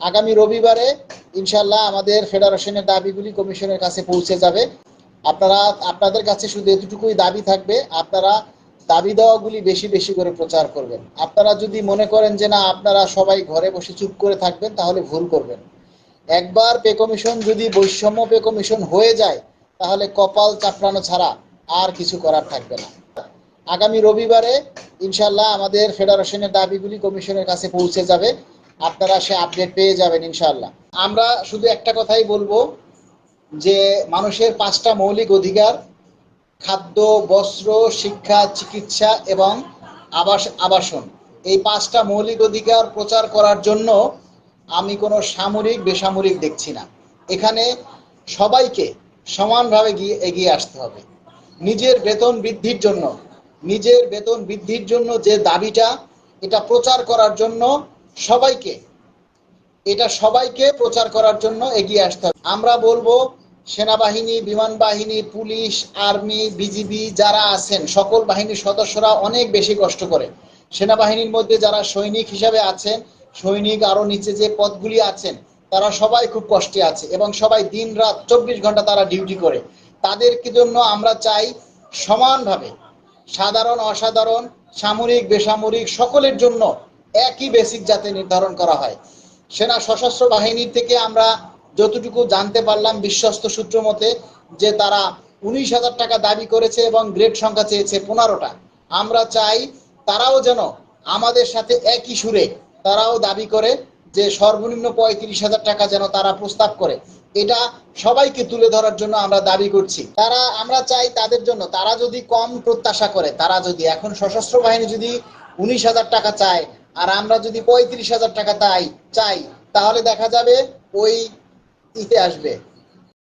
আগামী রবিবারে ইনশাল্লাহ আমাদের ফেডারেশনের দাবিগুলি কমিশনের কাছে পৌঁছে যাবে। আপনারা, আপনাদের কাছে শুধু এতটুকুই দাবি থাকবে, আপনারা দাবি দেওয়াগুলি বেশি বেশি করে প্রচার করবেন। আপনারা যদি মনে করেন যে না, আপনারা সবাই ঘরে বসে চুপ করে থাকবেন, তাহলে ভুল করবেন। একবার পে কমিশন যদি বৈষম্য পে কমিশন হয়ে যায়, তাহলে কপাল চাপড়ানো ছাড়া আর কিছু করার থাকবে না। আগামী রবিবারে ইনশাল্লাহ আমাদের ফেডারেশনের দাবিগুলি কমিশনের কাছে পৌঁছে যাবে। আপনারা সে আপডেট পেয়ে যাবেন ইনশাল্লাহ আমরা শুধু একটা কথাই বলব যে মানুষের পাঁচটা মৌলিক অধিকার, খাদ্য, বস্ত্র, শিক্ষা, চিকিৎসা এবং আবাস আবাসন। এই পাঁচটা মৌলিক অধিকার প্রচার করার জন্য আমি কোনো সামরিক, বেসামরিক দেখছি না। এখানে সবাইকে সমানভাবে গিয়ে এগিয়ে আসতে হবে। নিজের বেতন বৃদ্ধির জন্য, নিজের বেতন বৃদ্ধির জন্য যে দাবিটা, এটা প্রচার করার জন্য সবাইকে, এটা সবাইকে প্রচার করার জন্য এগিয়ে আসতে হবে। আমরা বলব, সেনাবাহিনী, বিমান বাহিনী, পুলিশ, আর্মি, বিজিবি যারা আছেন, সকল বাহিনীর সদস্যরা অনেক বেশি কষ্ট করে। সেনাবাহিনীর মধ্যে যারা সৈনিক হিসাবে আছেন, সৈনিক আরও নিচে যে পদগুলি আছেন, তারা সবাই খুব কষ্টে আছে এবং সবাই দিন রাত চব্বিশ ঘণ্টা তারা ডিউটি করে। তাদেরকে জন্য আমরা চাই সমানভাবে সাধারণ, অসাধারণ, সামরিক, বেসামরিক, সকলের জন্য একই বেসিক যাতে নির্ধারণ করা হয়। সেনা সশস্ত্র বাহিনীর থেকে আমরা যতটুকু জানতে পারলাম বিশ্বস্ত সূত্র মতে যে তারা উনিশ হাজার টাকা দাবি করেছে এবং গ্রেড সংখ্যা চেয়েছে পনেরোটা। আমরা চাই তারাও যেন আমাদের সাথে একই সুরে তারাও দাবি করে যে সর্বনিম্ন পঁয়ত্রিশ হাজার টাকা যেন তারা প্রস্তাব করে। এটা সবাইকে তুলে ধরার জন্য আমরা দাবি করছি। তারা, আমরা চাই তাদের জন্য, তারা যদি কম প্রত্যাশা করে, তারা যদি এখন সশস্ত্র বাহিনী যদি উনিশ হাজার টাকা চায় আর আমরা যদি পঁয়ত্রিশ হাজার টাকা তাই চাই তাহলে দেখা যাবে ওই ইতে আসবে।